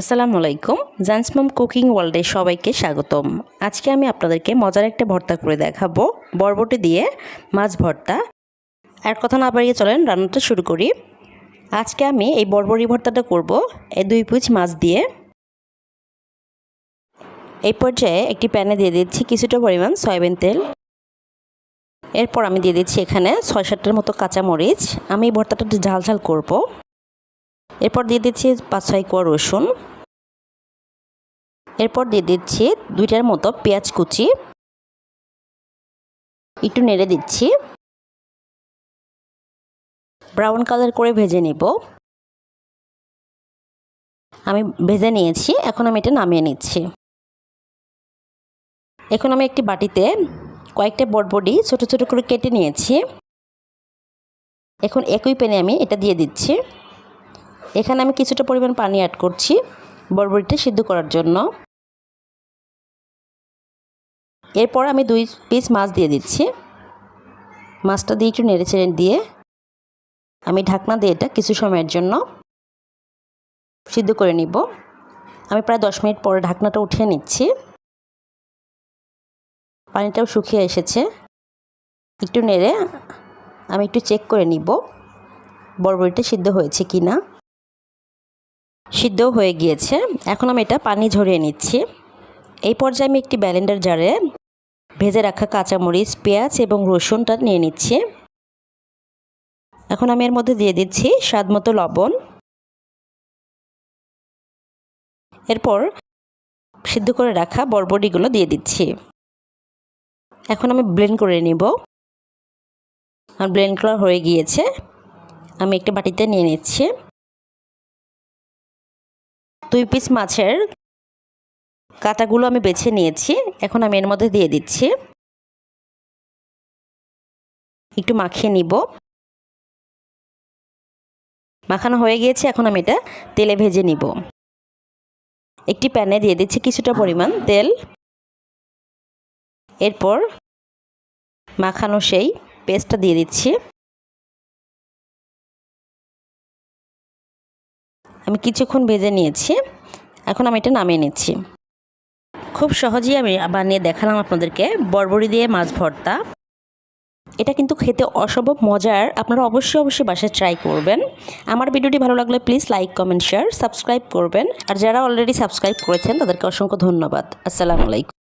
আসসালামু আলাইকুম। জান্সমাম কুকিং ওয়ার্ল্ডে সবাইকে স্বাগতম। আজকে আমি আপনাদেরকে মজার একটা ভর্তা করে দেখাবো। বরবটি দিয়ে মাছ ভর্তা। আর কথা না বাড়িয়ে চলেন, রান্নাটা শুরু করি। আজকে আমি এই বরবটি ভর্তাটা করব এই দুই পিচ মাছ দিয়ে। এই পর্যায়ে একটি প্যানে দিয়ে দিচ্ছি কিছুটা পরিমাণ সয়াবিন তেল। এরপর আমি দিয়ে দিচ্ছি এখানে ছয় সাতটার মতো কাঁচামরিচ। আমি এই ভর্তাটা ঝাল ঝাল করব। এরপর দিয়ে দিচ্ছি পাঁচ ছয় কোয়া রসুন। এরপর দিয়ে দিচ্ছি দুইটার মতো পেঁয়াজ কুচি। একটু নেড়ে দিচ্ছি। ব্রাউন কালার করে ভেজে নিব। আমি ভেজে নিয়েছি, এখন আমি এটা নামিয়ে নিচ্ছি। এখন আমি একটি বাটিতে কয়েকটা বটবডি ছোট ছোট করে কেটে নিয়েছি। এখন একই প্যানে আমি এটা দিয়ে দিচ্ছি। এখানে আমি কিছুটা পরিমাণ পানি অ্যাড করছি বরবটিটা সিদ্ধ করার জন্য। এরপর আমি দুই পিস মাছ দিয়ে দিচ্ছি। মাছটা দিয়ে একটু নেড়ে চেড়ে দিয়ে আমি ঢাকনা দিয়ে এটা কিছু সময়ের জন্য সিদ্ধ করে নিব। আমি প্রায় দশ মিনিট পরে ঢাকনাটা উঠিয়ে নিচ্ছি। পানিটাও শুকিয়ে এসেছে। একটু নেড়ে আমি একটু চেক করে নিব বরবটিটা সিদ্ধ হয়েছে কি না সিদ্ধ হয়ে গিয়েছে। এখন আমি এটা পানি ঝরিয়ে নিচ্ছি। এই পর্যায়ে আমি একটি ব্যালেন্ডার জারে ভেজে রাখা কাঁচামরিচ, পেঁয়াজ এবং রসুনটা নিয়ে নিচ্ছি। এখন আমি এর মধ্যে দিয়ে দিচ্ছি স্বাদ মতো লবণ। এরপর সিদ্ধ করে রাখা বরবটিগুলো দিয়ে দিচ্ছি। এখন আমি ব্লেন্ড করে নিব। আর ব্লেন্ড করা হয়ে গিয়েছে। আমি একটা বাটিতে নিয়ে নিচ্ছি। দুই পিস মাছের কাটাগুলো আমি বেছে নিয়েছি। এখন আমি এর মধ্যে দিয়ে দিচ্ছি। একটু মাখিয়ে নিব। মাখানো হয়ে গিয়েছে, এখন আমি এটা তেলে ভেজে নিব। একটি প্যানে দিয়ে দিচ্ছি কিছুটা পরিমাণ তেল। এরপর মাখানো সেই পেস্টটা দিয়ে দিচ্ছি। আমি কিছুক্ষণ ভেজে নিয়েছি। এখন আমি এটা নামিয়ে নিচ্ছি। খুব সহজেই আমি বানিয়ে দেখালাম আপনাদেরকে। বরবরি দিয়ে মাছ ভর্তা। এটা কিন্তু খেতে অসম্ভব মজার। আপনারা অবশ্যই অবশ্যই বাসায় ট্রাই করবেন। আমার ভিডিওটি ভালো লাগলে please like comment share subscribe করবেন। আর যারা অলরেডি সাবস্ক্রাইব করেছেন, তাদেরকে অসংখ্য ধন্যবাদ। আসসালামু আলাইকুম।